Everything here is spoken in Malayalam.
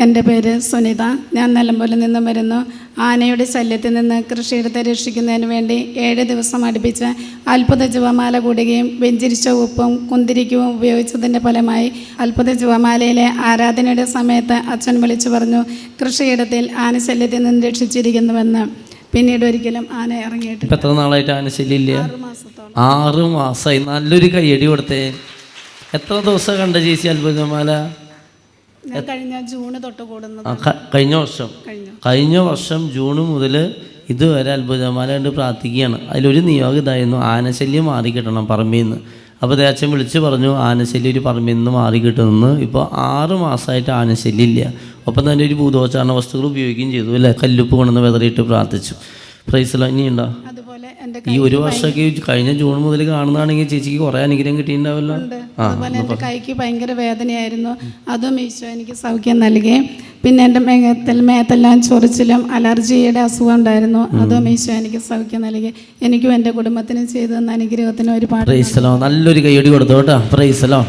എന്റെ പേര് സുനിത. ഞാൻ നിലമ്പൂരിൽ നിന്നും വരുന്നു. ആനയുടെ ശല്യത്തിൽ നിന്ന് കൃഷിയിടത്തെ രക്ഷിക്കുന്നതിന് വേണ്ടി ഏഴ് ദിവസം അടുപ്പിച്ച് അത്ഭുത ജുവമാല കൂടുകയും വെഞ്ചിരിച്ച ഉപ്പും കുന്തിരിക്കവും ഉപയോഗിച്ചതിന്റെ ഫലമായി അത്ഭുത ജുവമാലയിലെ ആരാധനയുടെ സമയത്ത് അച്ഛൻ വിളിച്ചു പറഞ്ഞു കൃഷിയിടത്തിൽ ആന ശല്യത്തിൽ നിന്ന് രക്ഷിച്ചിരിക്കുന്നുവെന്ന്. പിന്നീട് ഒരിക്കലും ആന ഇറങ്ങിയിട്ടില്ല. എത്ര നാളായിട്ട് ആനശല്യം ശല്യമില്ല? ആറ് ആറ് മാസമായി നല്ലൊരു കയ്യടി കൊടുത്തേ. എത്ര ദിവസം കണ്ട ചേച്ചി അത്ഭുതമാല ഞാൻ കഴിഞ്ഞ ജൂണ് തൊട്ട് കൂടുന്നത് കഴിഞ്ഞ വർഷം. കഴിഞ്ഞ. വർഷം ജൂൺ മുതൽ ഇതുവരെ അത്ഭുതമാല കണ്ട് പ്രാർത്ഥിക്കുകയാണ്. അതിലൊരു നിയോഗം ഇതായിരുന്നു ആനശല്യം മാറി കിട്ടണം പറമ്പിൽ നിന്ന് അപ്പോൾ ദേച്ചൻ വിളിച്ച് പറഞ്ഞു ആനശല്യം ഒരു പറമ്പിൽ നിന്ന് മാറി കിട്ടുമെന്ന് ഇപ്പോൾ ആറ് മാസമായിട്ട് ആനശല്യം ഇല്ല. ഒപ്പം തന്നെ ഒരു ഭൂതോച്ചാരണ വസ്തുക്കൾ ഉപയോഗിക്കുകയും ചെയ്തു അല്ലേ? കല്ലുപ്പ് കൊണ്ടുവന്ന് വെതറിയിട്ട് പ്രാർത്ഥിച്ചു. പ്രൈസ് ഇനിയുണ്ടോ? ഈ ഒരു വർഷമൊക്കെ കഴിഞ്ഞ ജൂൺ മുതൽ കാണുന്നതാണെങ്കിൽ ചേച്ചിക്ക് കുറേ അനുഗ്രഹം കിട്ടിയിട്ടുണ്ടാവല്ലോ. അതുപോലെ എന്റെ കൈക്ക് ഭയങ്കര വേദനയായിരുന്നു. അതും ഈശോ എനിക്ക് സൗഖ്യം നൽകി. പിന്നെ എന്റെ മേഘത്തിൽ മേത്തെല്ലാം ചൊറിച്ചിലും അലർജിയുടെ അസുഖം ഉണ്ടായിരുന്നു. അതും ഈശോ എനിക്ക് സൗഖ്യം നൽകി. എനിക്കും എന്റെ കുടുംബത്തിനും ചെയ്തു തന്ന അനുഗ്രഹത്തിന് ഒരുപാട് നല്ലൊരു കൈയടി കൊടുത്തു കേട്ടോ പ്രൈസലോ